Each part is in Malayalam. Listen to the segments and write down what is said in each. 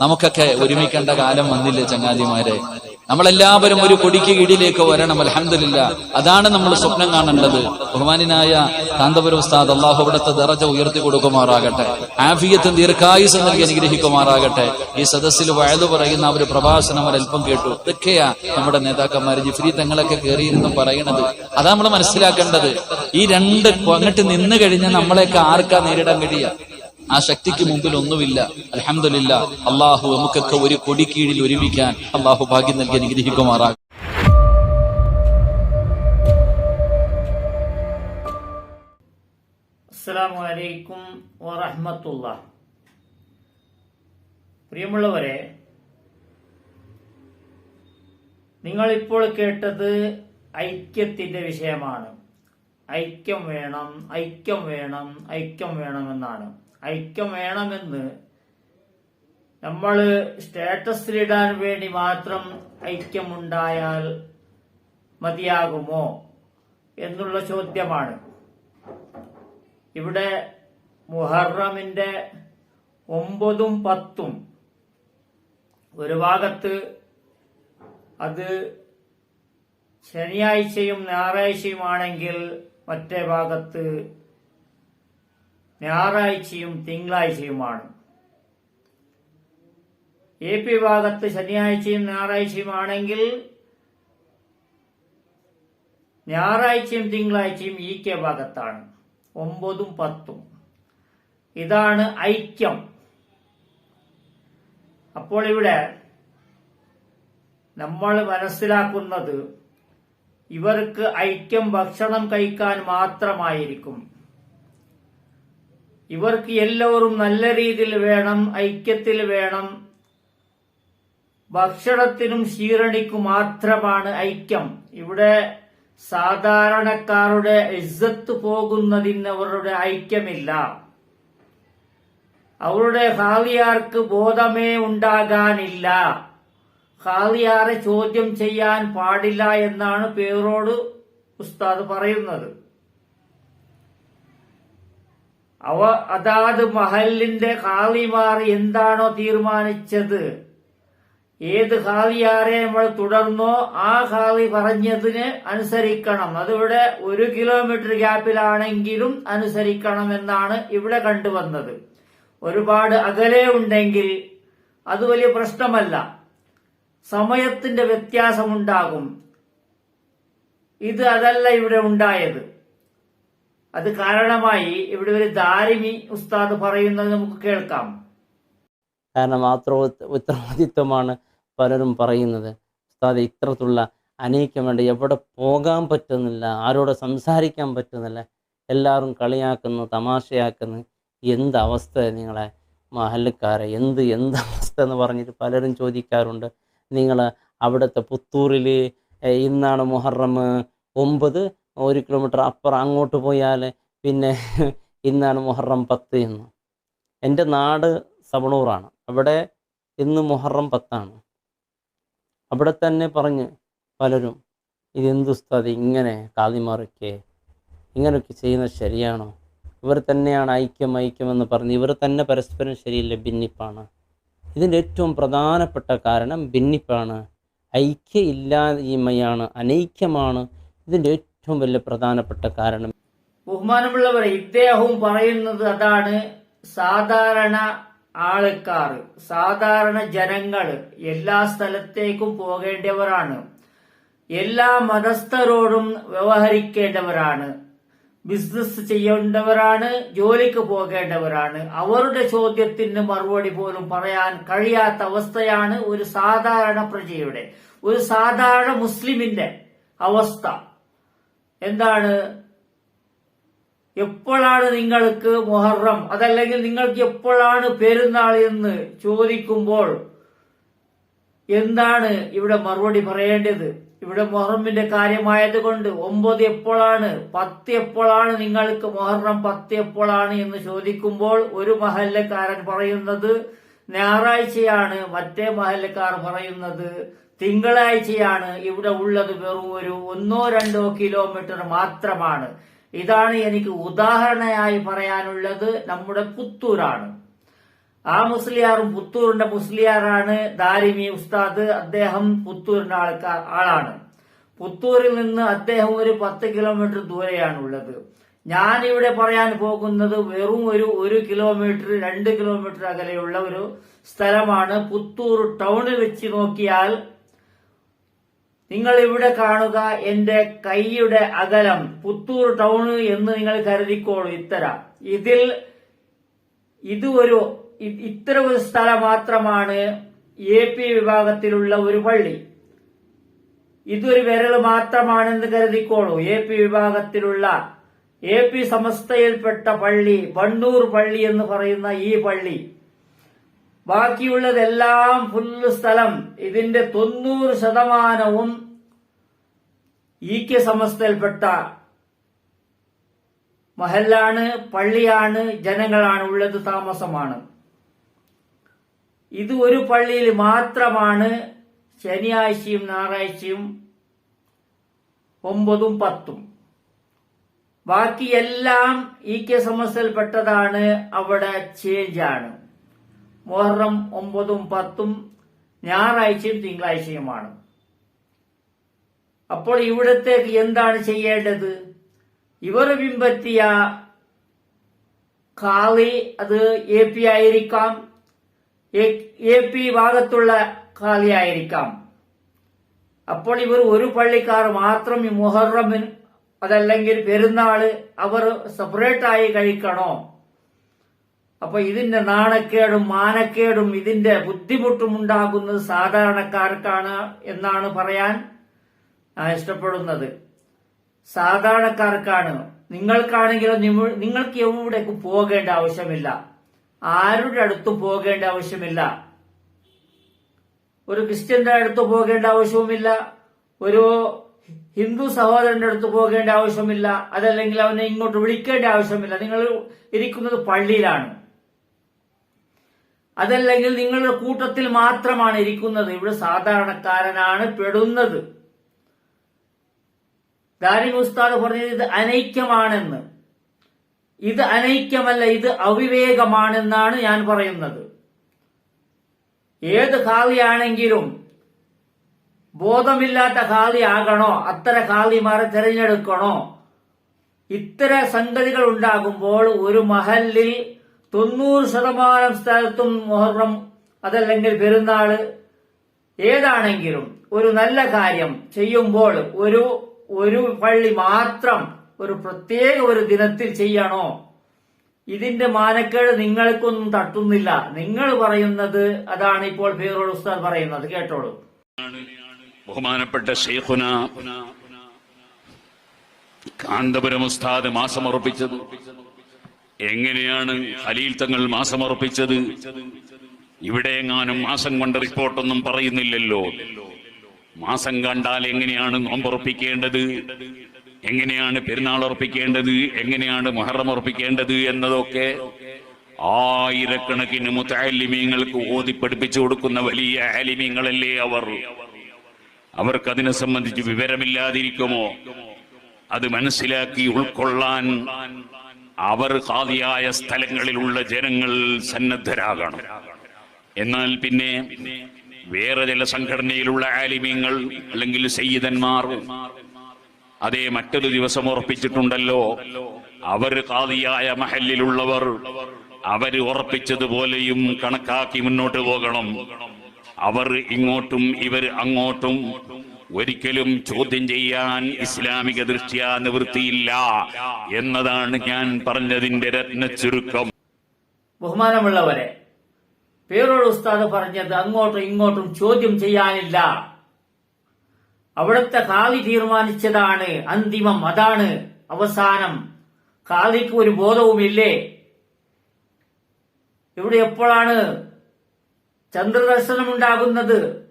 നമുക്കൊക്കെ ഒരുമിക്കേണ്ട കാലം വന്നില്ലേ ചങ്ങാതിമാരെ? നമ്മളെല്ലാവരും ഒരു കൊടിക്ക് കീഴിലേക്ക് വരണം അലഹമില്ല അതാണ് നമ്മൾ സ്വപ്നം കാണേണ്ടത്. ബഹുമാനായ കാന്തപുര ഉസ്താദ് അള്ളാഹു ഇവിടുത്തെ ദറജ ഉയർത്തി കൊടുക്കുമാറാകട്ടെ. ആഫിയത്തും ദീർഘായുസ് നൽകി അനുഗ്രഹിക്കുമാറാകട്ടെ. ഈ സദസ്സിൽ വയത് പറയുന്ന ഒരു പ്രഭാഷണം ഒരല്പം കേട്ടു. ഇതൊക്കെയാ നമ്മുടെ നേതാക്കന്മാർ ജിഫ്രി തങ്ങളൊക്കെ കയറിയിരുന്നു പറയണത്. അതാ നമ്മൾ മനസ്സിലാക്കേണ്ടത്. ഈ രണ്ട് അങ്ങോട്ട് നിന്ന് കഴിഞ്ഞാൽ നമ്മളെയൊക്കെ ആർക്കാ നേരിടാൻ കഴിയുക ആ ശക്തിക്ക് മുമ്പിൽ ഒന്നുമില്ല. അലഹമില്ല അള്ളാഹു നമുക്കൊക്കെ ഒരു കൊടി കീഴിൽ ഒരുമിക്കാൻ അള്ളാഹു ഭാഗ്യം നൽകി അനുഗ്രഹിക്കുമാറാകും അസ്സലാമു അലൈക്കും വറഹ്മത്തുള്ള. പ്രിയമുള്ളവരെ നിങ്ങൾ ഇപ്പോൾ കേട്ടത് ഐക്യത്തിന്റെ വിഷയമാണ്. ഐക്യം വേണം ഐക്യം വേണം ഐക്യം വേണമെന്നാണ്. ഐക്യം വേണമെന്ന് നമ്മൾ സ്റ്റേറ്റസിലിടാൻ വേണ്ടി മാത്രം ഐക്യമുണ്ടായാൽ മതിയാകുമോ എന്നുള്ള ചോദ്യമാണ്. ഇവിടെ മുഹറമിന്റെ ഒമ്പതും പത്തും ഒരു ഭാഗത്ത് അത് ശനിയാഴ്ചയും ഞായറാഴ്ചയുമാണെങ്കിൽ മറ്റേ ഭാഗത്ത് ഞായറാഴ്ചയും തിങ്കളാഴ്ചയുമാണ്. എ പി ഭാഗത്ത് ശനിയാഴ്ചയും ഞായറാഴ്ചയുമാണെങ്കിൽ ഞായറാഴ്ചയും തിങ്കളാഴ്ചയും ഇ കെ ഭാഗത്താണ്. ഒമ്പതും പത്തും. ഇതാണ് ഐക്യം. അപ്പോൾ ഇവിടെ നമ്മൾ മനസ്സിലാക്കുന്നത് ഇവർക്ക് ഐക്യം ഭക്ഷണം കഴിക്കാൻ മാത്രമായിരിക്കും. ഇവർക്ക് എല്ലാവരും നല്ല രീതിയിൽ വേണം ഐക്യത്തിൽ വേണം. ഭക്ഷണത്തിനും ക്ഷീരണിക്കും മാത്രമാണ് ഐക്യം. ഇവിടെ സാധാരണക്കാരുടെ ഇസ്സത്ത് പോകുന്നതിന് അവരുടെ ഐക്യമില്ല. അവരുടെ ഹാലിയാർക്ക് ബോധമേ ഉണ്ടാകാനില്ല. ഹാലിയാറെ ചോദ്യം ചെയ്യാൻ പാടില്ല എന്നാണ് പേരോട് ഉസ്താദ് പറയുന്നത്. അവ അതാത് മഹലിന്റെ ഹാലിമാർ എന്താണോ തീരുമാനിച്ചത്? ഏത് ഹാലിയാരെ നമ്മൾ തുടർന്നോ ആ ഹാലി പറഞ്ഞതിന് അനുസരിക്കണം. അതിവിടെ ഒരു കിലോമീറ്റർ ഗ്യാപ്പിലാണെങ്കിലും അനുസരിക്കണം എന്നാണ് ഇവിടെ കണ്ടുവന്നത്. ഒരുപാട് അകലെ ഉണ്ടെങ്കിൽ അത് വലിയ പ്രശ്നമല്ല. സമയത്തിന്റെ വ്യത്യാസമുണ്ടാകും. ഇത് അതല്ല ഇവിടെ ഉണ്ടായത്. അത് കാരണമായി ഇവിടെ ഒരു ദാരിമി ഉസ്താദ് പറയുന്നത് നമുക്ക് കേൾക്കാം. കാരണം മാത്ര ഉത്തരവാദിത്വമാണ് പലരും പറയുന്നത്. ഉസ്താദ് ഇത്രത്തുള്ള അനേക്കം വേണ്ട എവിടെ പോകാൻ പറ്റുന്നില്ല ആരോട് സംസാരിക്കാൻ പറ്റുന്നില്ല എല്ലാവരും കളിയാക്കുന്നു തമാശയാക്കുന്നു. എന്ത് അവസ്ഥ നിങ്ങളെ മഹല്ലക്കാരെ എന്ത് എന്ത് അവസ്ഥ എന്ന് പറഞ്ഞിട്ട് പലരും ചോദിക്കാറുണ്ട്. നിങ്ങൾ അവിടുത്തെ പുത്തൂരിൽ ഇന്നാണ് മുഹറം ഒമ്പത് ഒരു കിലോമീറ്റർ അപ്പുറം അങ്ങോട്ട് പോയാൽ പിന്നെ ഇന്നാണ് മുഹറം പത്ത് എന്ന്. എന്റെ നാട് സവണൂറാണ്. അവിടെ ഇന്ന് മുഹറം പത്താണ്. അവിടെ തന്നെ പറഞ്ഞ് പലരും ഇതെന്ത് ഉസ്താദ്? ഇങ്ങനെ കാതിമാറൊക്കെ ഇങ്ങനെയൊക്കെ ചെയ്യുന്നത് ശരിയാണോ? ഇവർ തന്നെയാണ് ഐക്യം ഐക്യമെന്ന് പറഞ്ഞ് ഇവർ തന്നെ പരസ്പരം ശരിയില്ല ഭിന്നിപ്പാണ്. ഇതിന്റെ ഏറ്റവും പ്രധാനപ്പെട്ട കാരണം ഭിന്നിപ്പാണ്. ഐക്യ ഇല്ലായ്മയാണ് അനൈക്യമാണ്. ഇതിന്റെ ഏറ്റവും വലിയ പ്രധാനപ്പെട്ട കാരണം. ബഹുമാനമുള്ളവർ ഇദ്ദേഹവും പറയുന്നത് അതാണ് സാധാരണ ആൾക്കാർ സാധാരണ ജനങ്ങൾ. എല്ലാ സ്ഥലത്തേക്കും പോകേണ്ടവരാണ്. എല്ലാ മതസ്ഥരോടും വ്യവഹരിക്കേണ്ടവരാണ്. ബിസിനസ് ചെയ്യേണ്ടവരാണ് ജോലിക്ക് പോകേണ്ടവരാണ്. അവരുടെ ചോദ്യത്തിന് മറുപടി പോലും പറയാൻ കഴിയാത്ത അവസ്ഥയാണ് ഒരു സാധാരണ പ്രജയുടെ ഒരു സാധാരണ മുസ്ലിമിന്റെ അവസ്ഥ. എന്താണ്? എപ്പോഴാണ് നിങ്ങൾക്ക് മുഹറം? അതല്ലെങ്കിൽ നിങ്ങൾക്ക് എപ്പോഴാണ് പെരുന്നാൾ എന്ന് ചോദിക്കുമ്പോൾ എന്താണ് ഇവിടെ മറുപടി പറയേണ്ടത്? ഇവിടെ മുഹറമിന്റെ കാര്യമായതുകൊണ്ട് ഒമ്പത് എപ്പോഴാണ് പത്ത് എപ്പോഴാണ് നിങ്ങൾക്ക് മുഹറം പത്ത് എപ്പോഴാണ് എന്ന് ചോദിക്കുമ്പോൾ ഒരു മഹല്ലക്കാരൻ പറയുന്നത് ഞായറാഴ്ചയാണ് മറ്റേ മഹല്ലക്കാർ പറയുന്നത്. തിങ്കളാഴ്ചയാണ് ഇവിടെ ഉള്ളത് വെറും ഒരു ഒന്നോ രണ്ടോ കിലോമീറ്റർ മാത്രമാണ്. ഇതാണ് എനിക്ക് ഉദാഹരണയായി പറയാനുള്ളത് നമ്മുടെ പുത്തൂരാണ്. ആ മുസ്ലിയാറും പുത്തൂരിന്റെ മുസ്ലിയാറാണ് ദാരിമി ഉസ്താദ്. അദ്ദേഹം പുത്തൂരിന്റെ ആൾക്കാർ ആളാണ്. പുത്തൂരിൽ നിന്ന് അദ്ദേഹം ഒരു പത്ത് കിലോമീറ്റർ ദൂരെയാണുള്ളത്. ഞാനിവിടെ പറയാൻ പോകുന്നത് വെറും ഒരു ഒരു കിലോമീറ്റർ രണ്ട് കിലോമീറ്റർ അകലെയുള്ള ഒരു സ്ഥലമാണ്. പുത്തൂർ ടൗണിൽ വെച്ച് നോക്കിയാൽ നിങ്ങൾ ഇവിടെ കാണുക എന്റെ കൈയുടെ അകലം പുത്തൂർ ടൗൺ എന്ന് നിങ്ങൾ കരുതിക്കോളൂ ഇത്തര. ഇതിൽ ഇത് ഒരു ഇ- ഇത്ര ഒരു സ്ഥലം മാത്രമാണ് എ പി വിഭാഗത്തിലുള്ള ഒരു പള്ളി. ഇതൊരു വിരൽ മാത്രമാണെന്ന് കരുതിക്കോളൂ. എ പി വിഭാഗത്തിലുള്ള എ പി സമസ്തയിൽപ്പെട്ട പള്ളി വണ്ണൂർ പള്ളി എന്ന് പറയുന്ന ഈ പള്ളി. ബാക്കിയുള്ളതെല്ലാം ഫുള്ള് സ്ഥലം ഇതിന്റെ തൊണ്ണൂറ് ശതമാനവും ഈ കെ സമസ്തയിൽപ്പെട്ട മഹല്ലാണ് പള്ളിയാണ് ജനങ്ങളാണ് ഉള്ളത് താമസമാണ്. ഇത് ഒരു പള്ളിയിൽ മാത്രമാണ് ശനിയാഴ്ചയും ഞായറാഴ്ചയും ഒമ്പതും പത്തും. ബാക്കിയെല്ലാം ഈ കെ സമസ്തയിൽപ്പെട്ടതാണ് അവിടെ ചേഞ്ചാണ് മുഹറം ഒമ്പതും പത്തും ഞായറാഴ്ചയും തിങ്കളാഴ്ചയുമാണ് അപ്പോൾ ഇവിടത്തേക്ക് എന്താണ് ചെയ്യേണ്ടത് ഇവർ പിൻപറ്റിയ കാളി അത് എ പി ആയിരിക്കാം എ പി ഭാഗത്തുള്ള കാളി ആയിരിക്കാം അപ്പോൾ ഇവർ ഒരു പള്ളിക്കാർ മാത്രം ഈ മുഹറമിന് അതല്ലെങ്കിൽ പെരുന്നാൾ അവർ സെപ്പറേറ്റ് ആയി കഴിക്കണോ അപ്പൊ ഇതിന്റെ നാണക്കേടും മാനക്കേടും ഇതിന്റെ ബുദ്ധിമുട്ടും ഉണ്ടാകുന്നത് സാധാരണക്കാർക്കാണ് എന്നാണ് പറയാൻ ഇഷ്ടപ്പെടുന്നത്. സാധാരണക്കാർക്കാണ്. നിങ്ങൾക്കാണെങ്കിലും നിങ്ങൾക്ക് എവിടേക്ക് പോകേണ്ട ആവശ്യമില്ല. ആരുടെ അടുത്തും പോകേണ്ട ആവശ്യമില്ല. ഒരു ക്രിസ്ത്യന്റെ അടുത്ത് പോകേണ്ട ആവശ്യവുമില്ല. ഒരു ഹിന്ദു സഹോദരന്റെ അടുത്ത് പോകേണ്ട ആവശ്യമില്ല. അതല്ലെങ്കിൽ അവനെ ഇങ്ങോട്ട് വിളിക്കേണ്ട ആവശ്യമില്ല. നിങ്ങൾ ഇരിക്കുന്നത് പള്ളിയിലാണ്. അതല്ലെങ്കിൽ നിങ്ങളുടെ കൂട്ടത്തിൽ മാത്രമാണ് ഇരിക്കുന്നത്. ഇവിടെ സാധാരണക്കാരനാണ് പെടുന്നത്. ദാരി ഉസ്താദ് പറഞ്ഞത് ഇത് അനൈക്യമാണെന്ന്. ഇത് അനൈക്യമല്ല ഇത് അവിവേകമാണെന്നാണ് ഞാൻ പറയുന്നത്. ഏത് ഖാദിയാണെങ്കിലും ബോധമില്ലാത്ത ഖാദി ആകണോ അത്തര ഖാദിമാരെ തിരഞ്ഞെടുക്കണോ ഇത്തര സംഗതികൾ ഉണ്ടാകുമ്പോൾ ഒരു മഹലിൽ തൊണ്ണൂറ് ശതമാനം സ്ഥലത്തും മുഹറം അതല്ലെങ്കിൽ പെരുന്നാൾ ഏതാണെങ്കിലും ഒരു നല്ല കാര്യം ചെയ്യുമ്പോൾ ഒരു ഒരു പള്ളി മാത്രം ഒരു പ്രത്യേക ഒരു ദിനത്തിൽ ചെയ്യണോ? ഇതിന്റെ മാനക്കേട് നിങ്ങൾക്കൊന്നും തട്ടുന്നില്ല. നിങ്ങൾ പറയുന്നത് അതാണ് ഇപ്പോൾ ഫീറോൾ ഉസ്താദ് പറയുന്നത്. കേട്ടോളൂ. ബഹുമാനപ്പെട്ട ഷെയ്ഖുന കാന്തപുരം ഉസ്താദ് മാസമർപ്പിച്ചത് എങ്ങനെയാണ് ഖലീൽ തങ്ങൾ മാസമർപ്പിച്ചത് ഇവിടെ എങ്ങാനും മാസം കൊണ്ട് റിപ്പോർട്ടൊന്നും പറയുന്നില്ലല്ലോ. മാസം കണ്ടാൽ എങ്ങനെയാണ് നോമ്പുറപ്പിക്കേണ്ടത് എങ്ങനെയാണ് പെരുന്നാൾ ഉറപ്പിക്കേണ്ടത് എങ്ങനെയാണ് മുഹറം ഉറപ്പിക്കേണ്ടത് എന്നതൊക്കെ ആയിരക്കണക്കിന് മുത്താലിമീങ്ങൾക്ക് ഓതി പഠിപ്പിച്ചു കൊടുക്കുന്ന വലിയ ആലിമീങ്ങളല്ലേ അവർ. അവർക്ക് അതിനെ സംബന്ധിച്ച് വിവരമില്ലാതിരിക്കുമോ? അത് മനസ്സിലാക്കി ഉൾക്കൊള്ളാൻ അവർ ഹാദിയായ സ്ഥലങ്ങളിലുള്ള ജനങ്ങൾ സന്നദ്ധരാകണം. എന്നാൽ പിന്നെ വേറെ ചില സംഘടനയിലുള്ള ആലിമ്യങ്ങൾ അല്ലെങ്കിൽ സയ്യിദന്മാർ അതേ മറ്റൊരു ദിവസം ഉറപ്പിച്ചിട്ടുണ്ടല്ലോ. അവർ കാതിയായ മഹലിലുള്ളവർ അവർ ഉറപ്പിച്ചതുപോലെയും കണക്കാക്കി മുന്നോട്ട് പോകണം. അവർ ഇങ്ങോട്ടും ഇവർ അങ്ങോട്ടും ഒരിക്കലും ചോദ്യം ചെയ്യാൻ ഇസ്ലാമിക ദൃഷ്ട്യാ നിവൃത്തിയില്ല എന്നതാണ് ഞാൻ പറഞ്ഞതിന്റെ രത്ന ചുരുക്കം. ബഹുമാനമുള്ളവരെ പേരോട് ഉസ്താദ് പറഞ്ഞത് അങ്ങോട്ടും ഇങ്ങോട്ടും ചോദ്യം ചെയ്യാനില്ല. അവിടുത്തെ കാലി തീരുമാനിച്ചതാണ് അന്തിമം അതാണ് അവസാനം. കാലിക്ക് ഒരു ബോധവുമില്ലേ? ഇവിടെ എപ്പോഴാണ് ചന്ദ്രദർശനം ഉണ്ടാകുന്നത്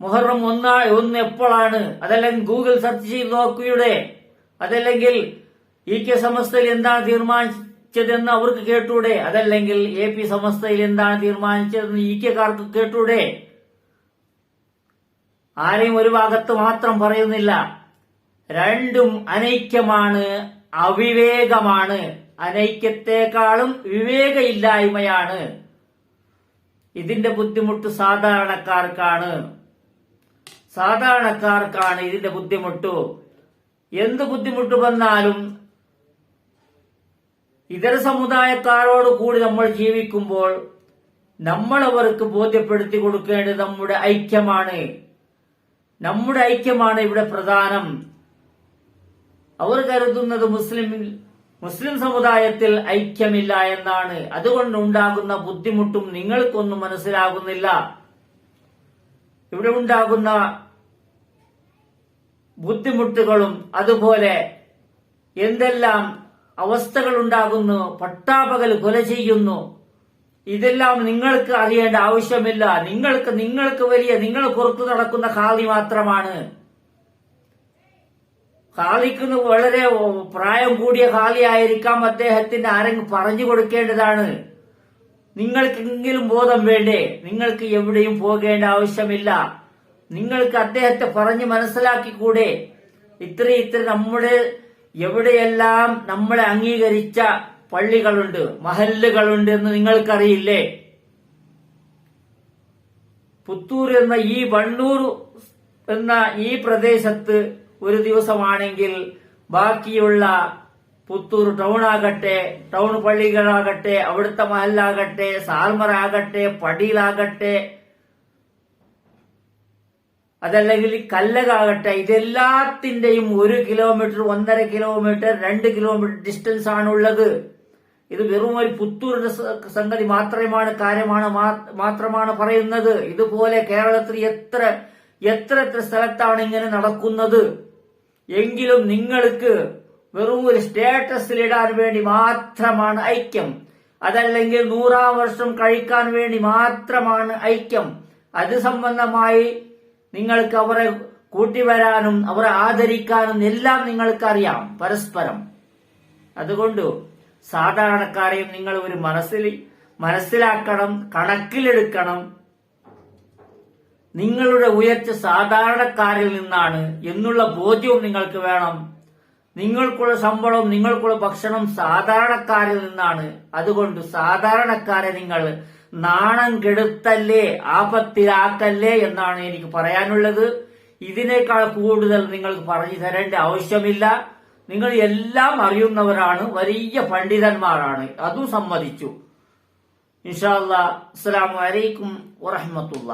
മുഹറം ഒന്നാ ഒന്ന് എപ്പോഴാണ്? അതല്ലെങ്കിൽ ഗൂഗിൾ സെർച്ച് ചെയ്ത് നോക്കിയുടെ. അതല്ലെങ്കിൽ ഇ കെ സമസ്തയിൽ എന്താണ് തീരുമാനിച്ചതെന്ന് അവർക്ക് കേട്ടൂടെ. അതല്ലെങ്കിൽ എ പി സമസ്തയിൽ എന്താണ് തീരുമാനിച്ചതെന്ന് ഇ കെക്കാർക്ക് കേട്ടൂടെ. ആരെയും ഒരു ഭാഗത്ത് മാത്രം പറയുന്നില്ല. രണ്ടും അനൈക്യമാണ് അവിവേകമാണ്. അനൈക്യത്തെക്കാളും വിവേകയില്ലായ്മയാണ്. ഇതിന്റെ ബുദ്ധിമുട്ട് സാധാരണക്കാർക്കാണ്. സാധാരണക്കാർക്കാണ് ഇതിന്റെ ബുദ്ധിമുട്ട്. എന്ത് ബുദ്ധിമുട്ട് വന്നാലും ഇതര സമുദായക്കാരോട് കൂടി നമ്മൾ ജീവിക്കുമ്പോൾ നമ്മൾ അവർക്ക് ബോധ്യപ്പെടുത്തി കൊടുക്കേണ്ടത് നമ്മുടെ ഐക്യമാണ്. നമ്മുടെ ഐക്യമാണ് ഇവിടെ പ്രധാനം. അവർ കരുതുന്നത് മുസ്ലിം മുസ്ലിം സമുദായത്തിൽ ഐക്യമില്ല എന്നാണ്. അതുകൊണ്ടുണ്ടാകുന്ന ബുദ്ധിമുട്ടും നിങ്ങൾക്കൊന്നും മനസ്സിലാകുന്നില്ല. ഇവിടെ ഉണ്ടാകുന്ന ബുദ്ധിമുട്ടുകളും അതുപോലെ എന്തെല്ലാം അവസ്ഥകൾ ഉണ്ടാകുന്നു പട്ടാപകൽ കൊല ചെയ്യുന്നു ഇതെല്ലാം നിങ്ങൾക്ക് അറിയേണ്ട ആവശ്യമില്ല. നിങ്ങൾക്ക് നിങ്ങൾക്ക് വലിയ നിങ്ങൾ പുറത്തു നടക്കുന്ന ഖാദി മാത്രമാണ്. ഖാദിക്ക് വളരെ പ്രായം കൂടിയ ഖാദി ആയിരിക്കാം അദ്ദേഹത്തിന് ആരെങ്കിലും പറഞ്ഞു കൊടുക്കേണ്ടതാണ്. നിങ്ങൾക്കെങ്കിലും ബോധം വേണ്ടേ? നിങ്ങൾക്ക് എവിടെയും പോകേണ്ട ആവശ്യമില്ല. നിങ്ങൾക്ക് അദ്ദേഹത്തെ പറഞ്ഞ് മനസ്സിലാക്കിക്കൂടെ? ഇത്ര ഇത്ര നമ്മുടെ എവിടെയെല്ലാം നമ്മളെ അംഗീകരിച്ച പള്ളികളുണ്ട് മഹല്ലുകളുണ്ട് എന്ന് നിങ്ങൾക്കറിയില്ലേ? പുത്തൂർ എന്ന ഈ വണ്ണൂർ എന്ന ഈ പ്രദേശത്ത് ഒരു ദിവസമാണെങ്കിൽ ബാക്കിയുള്ള പുത്തൂർ ടൗൺ ആകട്ടെ ടൗൺ പള്ളികളാകട്ടെ അവിടുത്തെ മഹലാകട്ടെ സാൽമർ ആകട്ടെ പടിയിലാകട്ടെ അതല്ലെങ്കിൽ കല്ലകാകട്ടെ ഇതെല്ലാത്തിന്റെയും ഒരു കിലോമീറ്റർ ഒന്നര കിലോമീറ്റർ രണ്ട് കിലോമീറ്റർ ഡിസ്റ്റൻസ് ആണുള്ളത്. ഇത് വെറും ഒരു പുത്തൂരിന്റെ സംഗതി മാത്രമാണ് കാര്യമാണ് മാത്രമാണ് പറയുന്നത്. ഇതുപോലെ കേരളത്തിൽ എത്ര എത്ര എത്ര സ്ഥലത്താണ് ഇങ്ങനെ നടക്കുന്നത്? എങ്കിലും നിങ്ങൾക്ക് വെറും ഒരു സ്റ്റേറ്റസിൽ ഇടാൻ വേണ്ടി മാത്രമാണ് ഐക്യം. അതല്ലെങ്കിൽ നൂറാം വർഷം കഴിക്കാൻ വേണ്ടി മാത്രമാണ് ഐക്യം. അത് സംബന്ധമായി നിങ്ങൾക്ക് അവരെ കൂട്ടിവരാനും അവരെ ആദരിക്കാനും എല്ലാം നിങ്ങൾക്കറിയാം പരസ്പരം. അതുകൊണ്ട് സാധാരണക്കാരെയും നിങ്ങൾ ഒരു മനസ്സിൽ മനസ്സിലാക്കണം കണക്കിലെടുക്കണം. നിങ്ങളുടെ ഉയർച്ച സാധാരണക്കാരിൽ നിന്നാണ് എന്നുള്ള ബോധ്യവും നിങ്ങൾക്ക് വേണം. നിങ്ങൾക്കുള്ള ശമ്പളവും നിങ്ങൾക്കുള്ള ഭക്ഷണം സാധാരണക്കാരിൽ നിന്നാണ്. അതുകൊണ്ട് സാധാരണക്കാരെ നിങ്ങൾ നാണം കെടുത്തല്ലേ ആപത്തിലാക്കല്ലേ എന്നാണ് എനിക്ക് പറയാനുള്ളത്. ഇതിനേക്കാൾ കൂടുതൽ നിങ്ങൾക്ക് പറഞ്ഞു തരേണ്ട ആവശ്യമില്ല. നിങ്ങൾ എല്ലാം അറിയുന്നവരാണ് വലിയ പണ്ഡിതന്മാരാണ്. അതും സമ്മതിച്ചു. ഇൻഷാല്ല അസ്സലാമലൈക്കും വറഹമത്തുള്ള